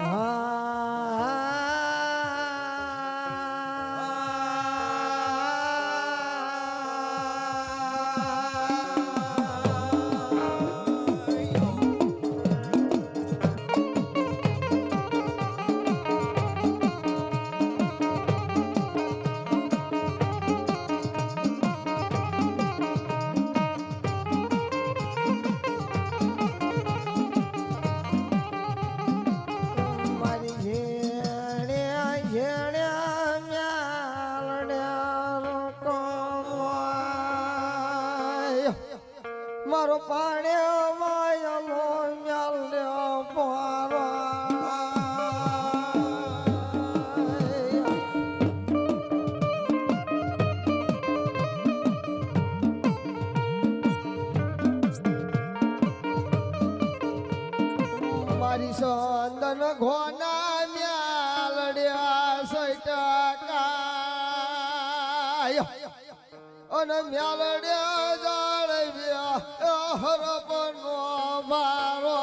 મારી અને મ્યાલડ્યા જાળવ્યા. હરપનો મારો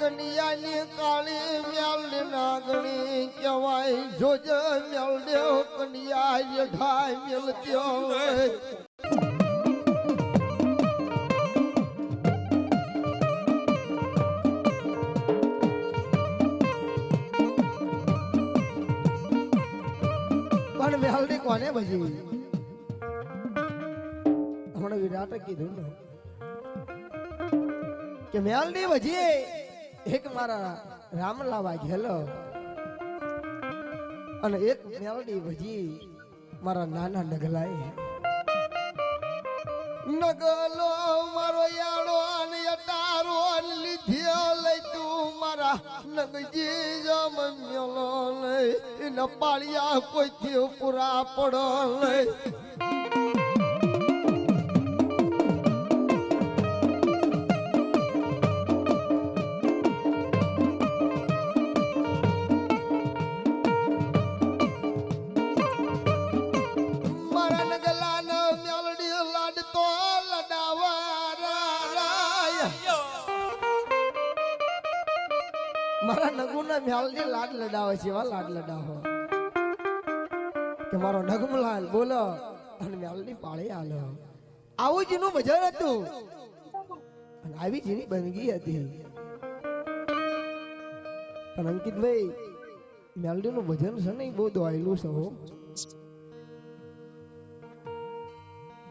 કન્યાની કાળી મ્યાલની નાગણી કહેવાય. જોજ મ્યાલ દેવ કન્યા યઢાય મેલત્યો પણ મેલડી કોને ભજી હમણાં વિરાટ કીધું ને કે મેલડી ભજી એક મારા રામલાવા ઘેલો અને એક મેલડી ભજી મારા નાના નગલાએ નગલો મારો યાળો અને અટારો લીધ્યો લઈ તું મારા નગજી જમ મેલો લઈ. ન પાળિયા કોઈથી પૂરા પડો લઈ. મેલડી લાડ લડાવે છે, એવા લાડ લડાવો. કે મારો નગમલાલ, બોલો. અને મેલડી પાળે આલો. આવું જ એનું બજાર હતું. અને આવી જ બંદગી હતી. પણ અંકિતભાઈ, મેલડીનું ભજન છે ને બહુ દોડેલું છે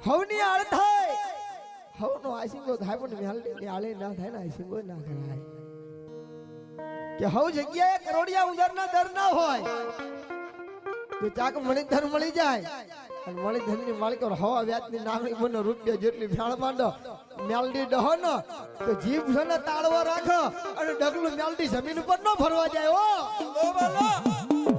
હવની આળ થાય. હવનો આશીંગો થાય, પણ મેલડી આળે ના થાય ને આશીંગો ના કરાય. કે હવ જગ્યાએ કરોડિયા ઉંદર દર ના હોય. તો ચાક મણિધર મળી જાય. અને મણિધરની માલિકો હવા વ્યાજની નામની બનો રૂપિયા જેટલી ફેણ માંડો મેલડી ડહો ન તો જીભ છે ને તાળવો રાખો અને ડગલું મેલડી જમીન ઉપર ન ફરવા જાય, હો. પણ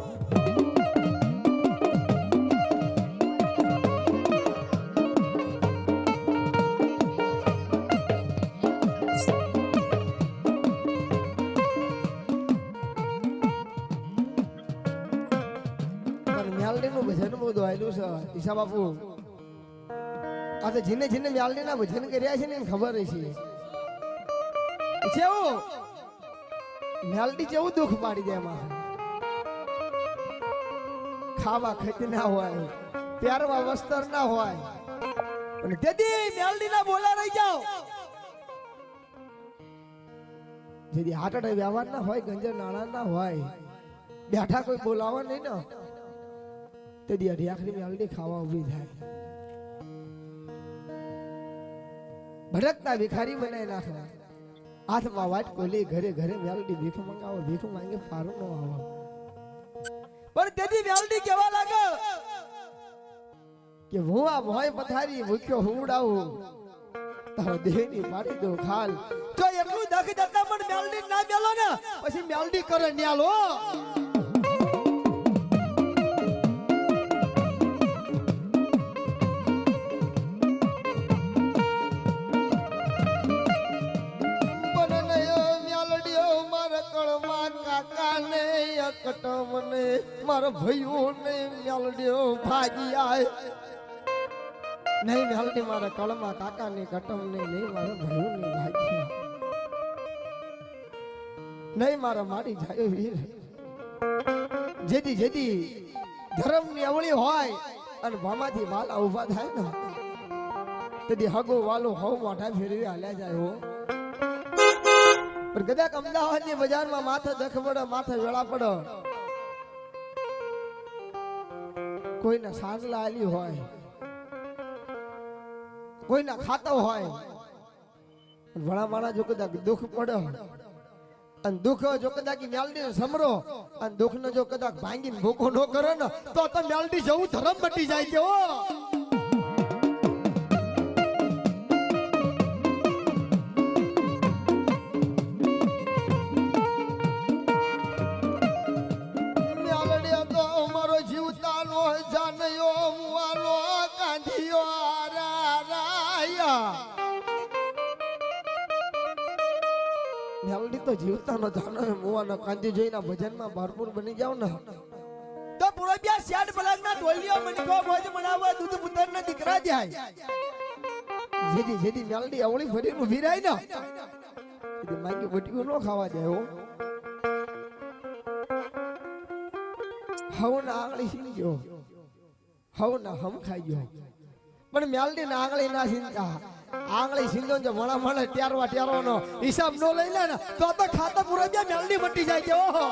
બહુ છે. ઈશા બાપુ આ તો જીને જીને મ્યાલડી ના ભજન કર્યા છે ને ખબર છે. જેવું. મ્યાલડી જેવું દુઃખ પાડી દે એમાં. ખાવા ખત ના હોય. પહેરવા વસ્ત્ર ના હોય. અને તેથી મ્યાલડી ના બોલા રહી જાઓ. જેથી અટેક વ્યવહાર ના હોય, ગંજર નાણા ના હોય. બેઠા કોઈ બોલાવા નહીં ને. તે દી અઢી આખરી મેલડી ખાવા ઊભી થાય. ભડકતા ભિખારી બનાવી નાખવા હાથમાં વાટ કોલી ઘરે ઘરે મેલડી ભીખ મંગાવો, ભીખ માંગે ફારું નો આવો. પણ તેથી મેલડી કેવા લાગે? કે હું આ ભોય પથારી ભૂખ્યો હુંડાવું તારો દેહની પાડી દો ખાલ. તો એટલું દખ દકા પણ મેલડી ના મેલો ને, પછી મેલડી કરે ન્યાલો મારો ભયો નહીં મેલડ્યો ભાગી નહીં મેલડી મારા કળમાં કાકા ની કટમ નહીં નહીં મારો ભયો નહીં ભાગી નહીં મારા મારી જાય વીર. જેદી જેદી ધર્મની અવળી હોય અને ભામાંથી વાલા ઊભા થાય ને તેથી હગો વાલો હવ મોઢા ફેરવી હાલ્યા જાય હો. પણ કદાચ અમદાવાદની બજારમાં માથે દખ પડે માથે વેળા પડે કોઈના સાંજલા આલી હોય, કોઈને ખાતો હોય, અને માણા જો કદાચ દુઃખ પડે, અને દુઃખ જો કદાચ મેલડી સમરો, અને દુઃખ ને જો કદાચ ભાંગીને ભૂકો ન કરે ને, તો મેલડી જવું ધરમ બટી જાય હો. જીવતાનો જાનો મુવાનો કાંધી જોઈને ભજનમાં ભરપૂર બની જાવ ને. તો પુરોબિયા શેઠ બલાગના ઢોલિયો મણકો ભોજ મનાવવા દૂધ પુત્રના દીકરા જાય. જેદી જેદી મેલડી અવળી ફરીને ઊભી રહી ને. માગી બટીયું ન ખાવા જાય હો. હવ ના આંગળી સીંજો હવ ના હમ ખાઈ ગયો. પણ મેલડી ના આંગળી ના સીંચા આંગળી સિંધો જે મણા મળે ત્યારવા ત્યારવાનો હિસાબ નો લઈ લે ને, તો તો ખાતા પૂરા જ્યાં, મેલડી મટી જાય છે, ઓહો.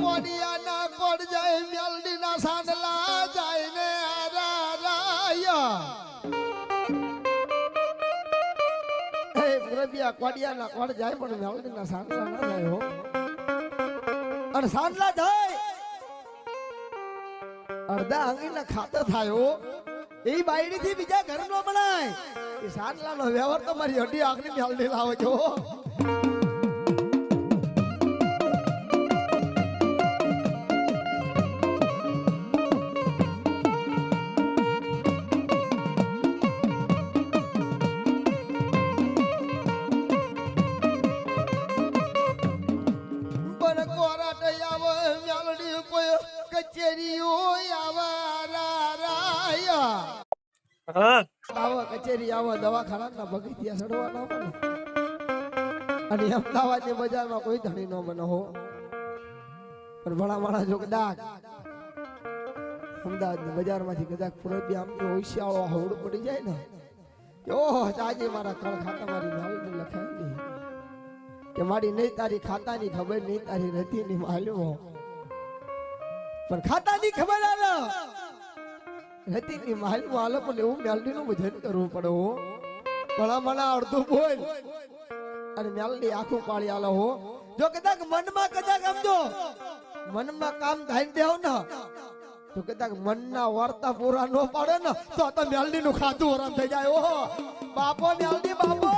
કોડિયાના પ્રભિયા કોડિયાના કોડ જાય પણ મેલડીના સાંસા ના જાય હો. અને સાંડલા થાય અડધા આંગળીના ખાતા થાય એ બાયડી થી બીજા ઘર નો બનાય. એ સાંડલાનો વ્યવહાર તો મારી હડી આંગળી મેલડી લાવે છો. મેલડી કોઈ કચેરીઓ આવા રાયા. હા. આવો કચેરી આવો દવાખાના ના બગીચિયા સડવાના ને. અને અમદાવાદની બજારમાં કોઈ ધણી નો બનો હો. પણ ભણા માણા જો કદાચ અમદાવાદની બજારમાંથી કદાચ પૂરબી આમ તો હોશિયાળો હવડું પડી જાય ને. ઓહો આજે મારા કળ ખાતા મારી માલની લખાય કે મારી નહીં તારી ખાતાની ખબર નહીં તારી રતીની માલ્યો. પણ ખાતાની ખબર આલો રતીની માલમાં આલો પણ એવું મેલડીનું ભજન કરવું પડે હો. ભલા મને અડધું બોલ. અને મેલડી આખું પાળી આલો હો. જો કદાચ મનમાં કદાચ આમ મનમાં કામ થાય દેવ ને, તો કદાચ મનના વાર્તા પૂરા ન પાડે ને, તો તો મેલડી નું ખાતું આરામ થઈ જાય ઓહો બાપો મેલડી બાપો.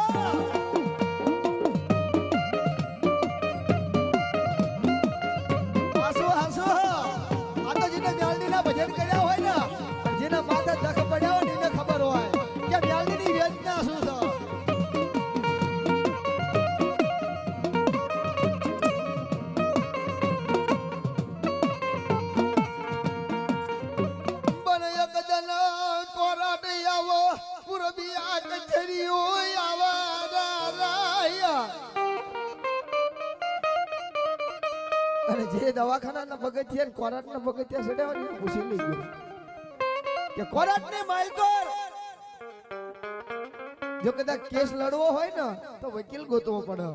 પગથિયા કોરાટ ના પગથિયા સડ્યા ને પૂછી ગયો કે કોરાટને માલકોર જો કદાચ કેસ લડવો હોય ને, તો વકીલ ગોતવો પડે.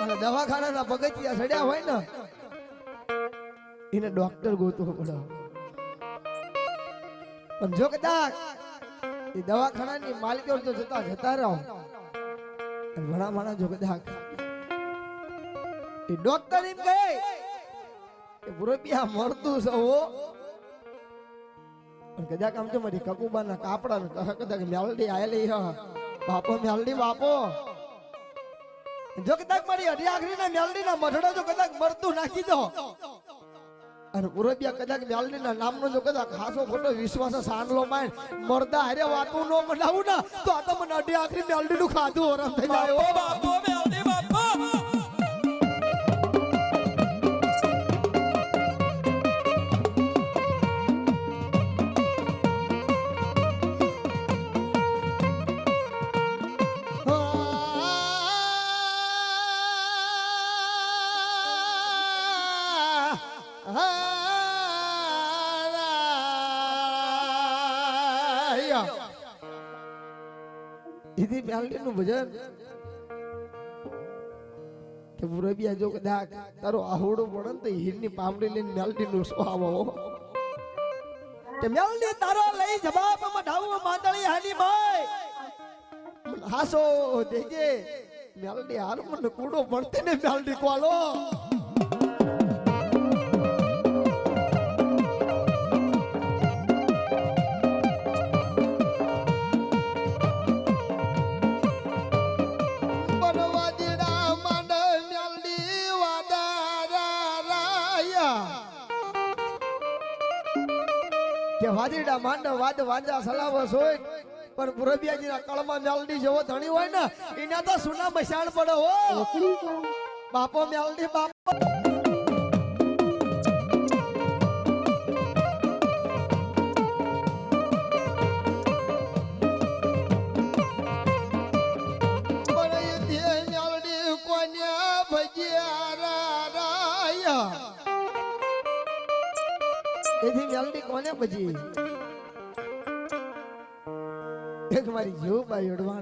અને દવાખાનાના પગથિયા સડ્યા હોય ને, એને ડોક્ટર ગોતવો પડે. પણ જો કદાચ એ દવાખાનાની માલિકો તો જતા જતા રહો. ઘણા માણસ જો કદાચ એ ડોક્ટર એમ કહે કે પુરોપિયા મરતું હો. પણ કદાચ આમ તો મારી કકુબાના કાપડા ને કદાચ મેલડી આયેલી હ. બાપો મેલડી બાપો. જો કદાચ મારી અઢી આખરીના મેલડીના મઢડો જો કદાચ મરતું નાખી દો. અને પૂરબિયા કદાચ મેલડીના નામનો જો કદાચ ખાસો ખોટો વિશ્વાસ સાંડલો માય મરદા હારે વાતું નો મનાવું ના, તો આ તો મને અઢી આખરી મેલડીનું ખાધું ઓરમ થઈ જાય ઈથી ભજન. કે પુરબિયા જો કદાચ તારો આહોડો પડે તો હીરની પામડી લઈને મેલડી નું આવો. કે મેલડી તારો લઈ જવાબ મઢાવું માંદળી હાલી ભાઈ. હાસો દેજે. મેલડી હાર મને કૂડો પડતે ને મેલડી કોલો. કે વાદીડા માંડ વાદ વાંજા સલાવો સોય પણ પુરબિયાજીના કળમાં મેલડી જેવો ધણી હોય ને એના તો સુના મશાણ પડે હો. બાપો મેલડી બાપો એથી કોને પછી એક મારી જો બાઈ અડવાણ